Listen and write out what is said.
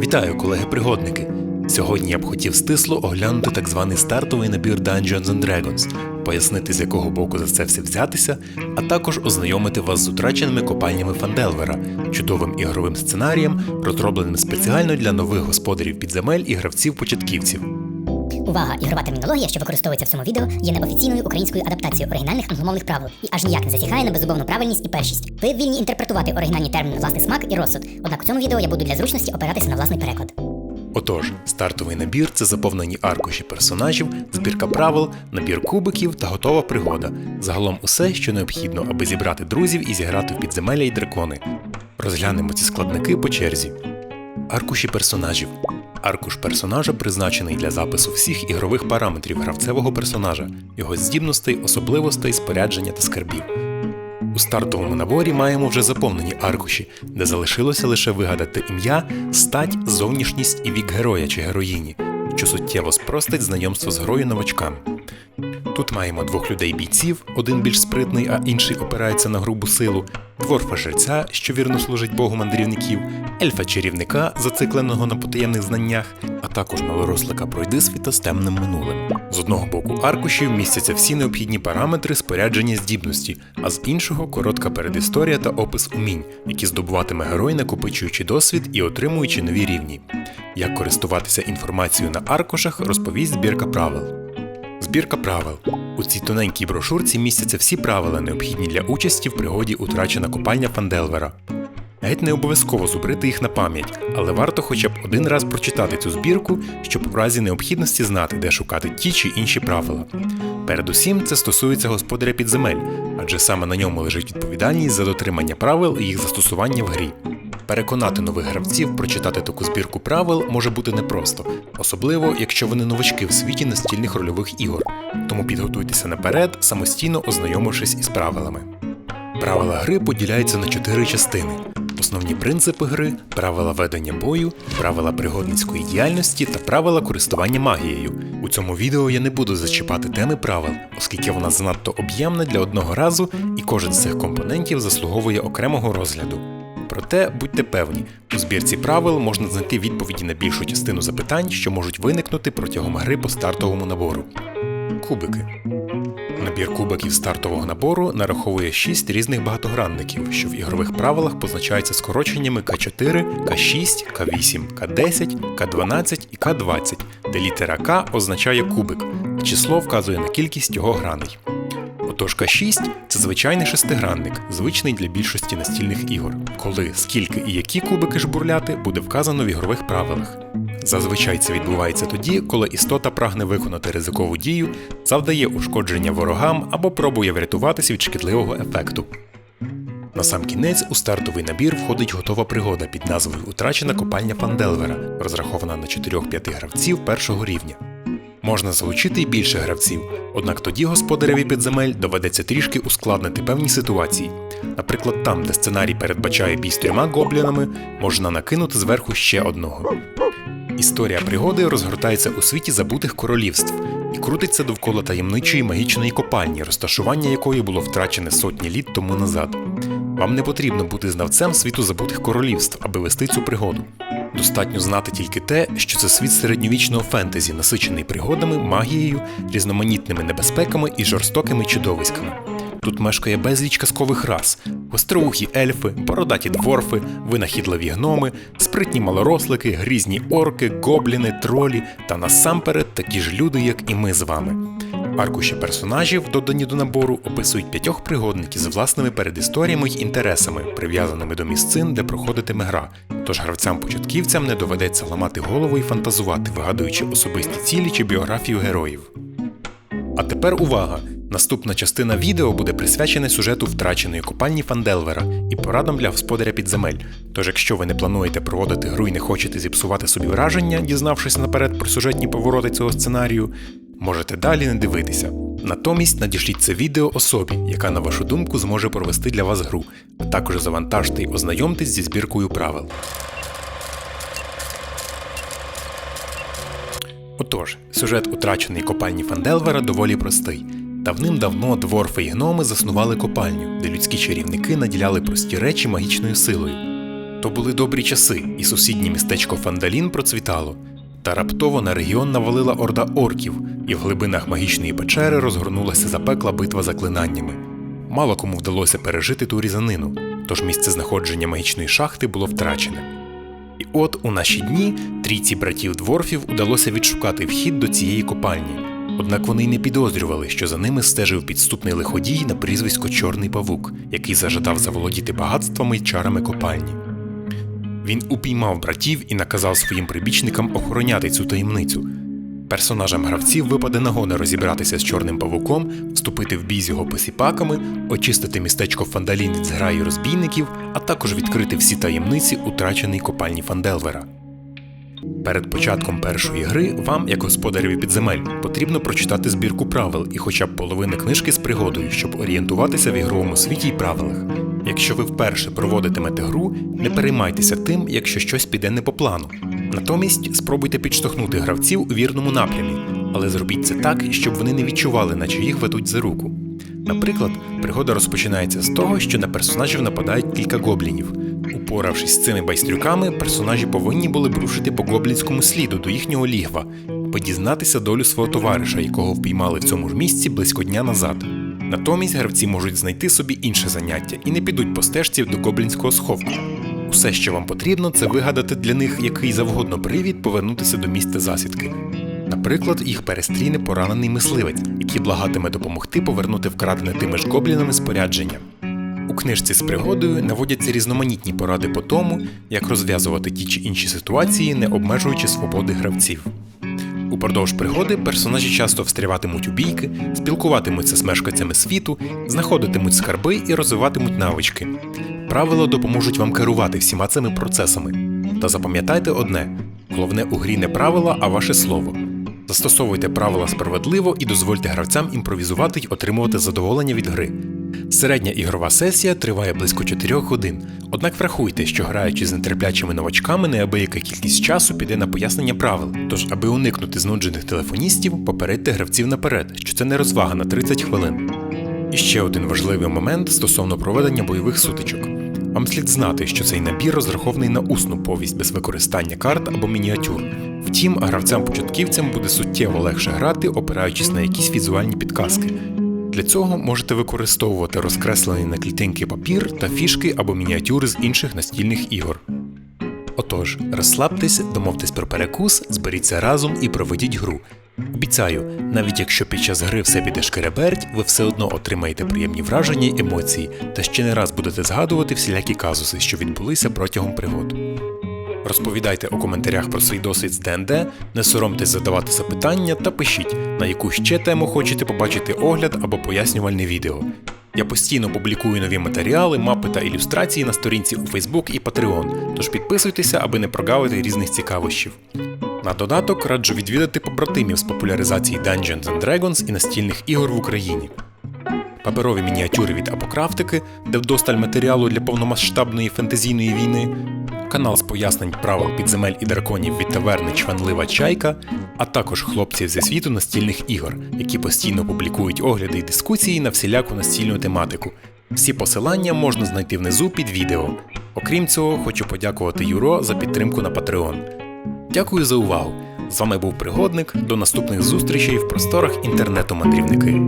Вітаю, колеги-пригодники! Сьогодні я б хотів стисло оглянути так званий стартовий набір Dungeons and Dragons, пояснити з якого боку за це все взятися, а також ознайомити вас з утраченими копальнями Фанделвера, чудовим ігровим сценарієм, розробленим спеціально для нових господарів підземель і гравців-початківців. Увага! Ігрова термінологія, що використовується в цьому відео, є неофіційною українською адаптацією оригінальних англомовних правил і аж ніяк не засягає на беззубовну правильність і першість. Ви вільні інтерпретувати оригінальні терміни власний смак і розсуд. Однак у цьому відео я буду для зручності опиратися на власний переклад. Отож, стартовий набір це заповнені аркуші персонажів, збірка правил, набір кубиків та готова пригода. Загалом усе, що необхідно, аби зібрати друзів і зіграти в підземелля і дракони. Розглянемо ці складники по черзі. Аркуші персонажів. Аркуш персонажа призначений для запису всіх ігрових параметрів гравцевого персонажа, його здібностей, особливостей, спорядження та скарбів. У стартовому наборі маємо вже заповнені аркуші, де залишилося лише вигадати ім'я, стать, зовнішність і вік героя чи героїні, що суттєво спростить знайомство з грою новачкам. Тут маємо двох людей-бійців, один більш спритний, а інший опирається на грубу силу, дворфа жерця, що вірно служить богу мандрівників, ельфа чарівника, зацикленого на потаємних знаннях, а також малорослика пройдисвіта з темним минулим. З одного боку аркушів містяться всі необхідні параметри спорядження здібності, а з іншого коротка передісторія та опис умінь, які здобуватиме герой, накопичуючи досвід і отримуючи нові рівні. Як користуватися інформацією на аркушах, розповість збірка правил. Збірка правил. У цій тоненькій брошурці містяться всі правила, необхідні для участі в пригоді утрачена копальня Фанделвера. Геть не обов'язково зубрити їх на пам'ять, але варто хоча б один раз прочитати цю збірку, щоб у разі необхідності знати, де шукати ті чи інші правила. Передусім, це стосується господаря підземель, адже саме на ньому лежить відповідальність за дотримання правил і їх застосування в грі. Переконати нових гравців прочитати таку збірку правил може бути непросто, особливо якщо вони новачки в світі настільних рольових ігор. Тому підготуйтеся наперед, самостійно ознайомившись із правилами. Правила гри поділяються на чотири частини: основні принципи гри, правила ведення бою, правила пригодницької діяльності та правила користування магією. У цьому відео я не буду зачіпати теми правил, оскільки вона занадто об'ємна для одного разу, і кожен з цих компонентів заслуговує окремого розгляду. Проте будьте певні, у збірці правил можна знайти відповіді на більшу частину запитань, що можуть виникнути протягом гри по стартовому набору. Кубики. Набір кубиків стартового набору нараховує 6 різних багатогранників, що в ігрових правилах позначаються скороченнями К4, К6, К8, К10, К12 і К20, де літера К означає кубик, а число вказує на кількість його граней. Отож К6 це звичайний шестигранник, звичний для більшості настільних ігор, коли, скільки і які кубики жбурляти буде вказано в ігрових правилах. Зазвичай це відбувається тоді, коли істота прагне виконати ризикову дію, завдає ушкодження ворогам або пробує врятуватися від шкідливого ефекту. На сам кінець у стартовий набір входить готова пригода під назвою Утрачена копальня Фанделвера, розрахована на 4-5 гравців першого рівня. Можна залучити й більше гравців, однак тоді господареві підземель доведеться трішки ускладнити певні ситуації. Наприклад, там, де сценарій передбачає бій з трьома гоблінами, можна накинути зверху ще одного. Історія пригоди розгортається у світі забутих королівств і крутиться довкола таємничої магічної копальні, розташування якої було втрачене сотні літ тому назад. Вам не потрібно бути знавцем світу забутих королівств, аби вести цю пригоду. Достатньо знати тільки те, що це світ середньовічного фентезі, насичений пригодами, магією, різноманітними небезпеками і жорстокими чудовиськами. Тут мешкає безліч казкових рас: гостроухі ельфи, бородаті дворфи, винахідливі гноми, спритні малорослики, грізні орки, гобліни, тролі та насамперед такі ж люди, як і ми з вами. Аркуші персонажів, додані до набору, описують п'ятьох пригодників з власними передісторіями й інтересами, прив'язаними до місцин, де проходитиме гра. Тож гравцям-початківцям не доведеться ламати голову і фантазувати, вигадуючи особисті цілі чи біографію героїв. А тепер увага! Наступна частина відео буде присвячена сюжету втраченої копальні Фанделвера і порадам для господаря підземель. Тож, якщо ви не плануєте проводити гру і не хочете зіпсувати собі враження, дізнавшись наперед про сюжетні повороти цього сценарію, можете далі не дивитися. Натомість надішліть це відео особі, яка, на вашу думку, зможе провести для вас гру, а також завантажте й ознайомтесь зі збіркою правил. Отож, сюжет утраченої копальні Фанделвера доволі простий. Давним-давно дворфи і гноми заснували копальню, де людські чарівники наділяли прості речі магічною силою. То були добрі часи, і сусіднє містечко Фандалін процвітало. Та раптово на регіон навалила орда орків, і в глибинах магічної печери розгорнулася запекла битва заклинаннями. Мало кому вдалося пережити ту різанину, тож місце знаходження магічної шахти було втрачене. І от у наші дні трійці братів дворфів удалося відшукати вхід до цієї копальні. Однак вони й не підозрювали, що за ними стежив підступний лиходій на прізвисько Чорний Павук, який зажадав заволодіти багатствами й чарами копальні. Він упіймав братів і наказав своїм прибічникам охороняти цю таємницю. Персонажам гравців випаде нагода розібратися з чорним павуком, вступити в бій з його посіпаками, очистити містечко Фандалін від зграї розбійників, а також відкрити всі таємниці утраченої копальні Фанделвера. Перед початком першої гри вам, як господареві підземель, потрібно прочитати збірку правил і хоча б половини книжки з пригодою, щоб орієнтуватися в ігровому світі й правилах. Якщо ви вперше проводитимете гру, не переймайтеся тим, якщо щось піде не по плану. Натомість спробуйте підштовхнути гравців у вірному напрямі, але зробіть це так, щоб вони не відчували, наче їх ведуть за руку. Наприклад, пригода розпочинається з того, що на персонажів нападають кілька гоблінів. Упоравшись з цими байстрюками, персонажі повинні були брушити по гоблінському сліду до їхнього лігва, аби дізнатися долю свого товариша, якого впіймали в цьому ж місці близько дня назад. Натомість гравці можуть знайти собі інше заняття і не підуть по стежці до гоблінського сховку. Усе, що вам потрібно, це вигадати для них який завгодно привід повернутися до місця засідки. Наприклад, їх перестріне поранений мисливець, який благатиме допомогти повернути вкрадене тими ж гоблінами спорядження. У книжці з пригодою наводяться різноманітні поради по тому, як розв'язувати ті чи інші ситуації, не обмежуючи свободи гравців. Упродовж пригоди персонажі часто встряватимуть у бійки, спілкуватимуться з мешканцями світу, знаходитимуть скарби і розвиватимуть навички. Правила допоможуть вам керувати всіма цими процесами. Та запам'ятайте одне: головне у грі не правила, а ваше слово. Застосовуйте правила справедливо і дозвольте гравцям імпровізувати й отримувати задоволення від гри. Середня ігрова сесія триває близько 4 годин. Однак врахуйте, що граючи з нетерплячими новачками, неабияка кількість часу піде на пояснення правил. Тож, аби уникнути знуджених телефоністів, попередьте гравців наперед, що це не розвага на 30 хвилин. І ще один важливий момент стосовно проведення бойових сутичок. Вам слід знати, що цей набір розрахований на усну повість без використання карт або мініатюр. Втім, гравцям-початківцям буде суттєво легше грати, опираючись на якісь візуальні підказки. Для цього можете використовувати розкреслений на клітинки папір та фішки або мініатюри з інших настільних ігор. Отож, розслабтесь, домовтесь про перекус, зберіться разом і проведіть гру. Обіцяю, навіть якщо під час гри все піде шкереберть, ви все одно отримаєте приємні враження й емоції, та ще не раз будете згадувати всілякі казуси, що відбулися протягом пригод. Розповідайте у коментарях про свій досвід з ДНД, не соромтесь задавати запитання та пишіть, на яку ще тему хочете побачити огляд або пояснювальне відео. Я постійно публікую нові матеріали, мапи та ілюстрації на сторінці у Facebook і Patreon, тож підписуйтеся, аби не прогавити різних цікавощів. На додаток раджу відвідати побратимів з популяризації Dungeons and Dragons і настільних ігор в Україні. Паперові мініатюри від Апокрафтики, де вдосталь матеріалу для повномасштабної фентезійної війни, канал з пояснень правил підземель і драконів від таверни Чванлива Чайка, а також хлопців зі світу настільних ігор, які постійно публікують огляди і дискусії на всіляку настільну тематику. Всі посилання можна знайти внизу під відео. Окрім цього, хочу подякувати Юро за підтримку на Patreon. Дякую за увагу! З вами був Пригодник. До наступних зустрічей в просторах інтернету мандрівники.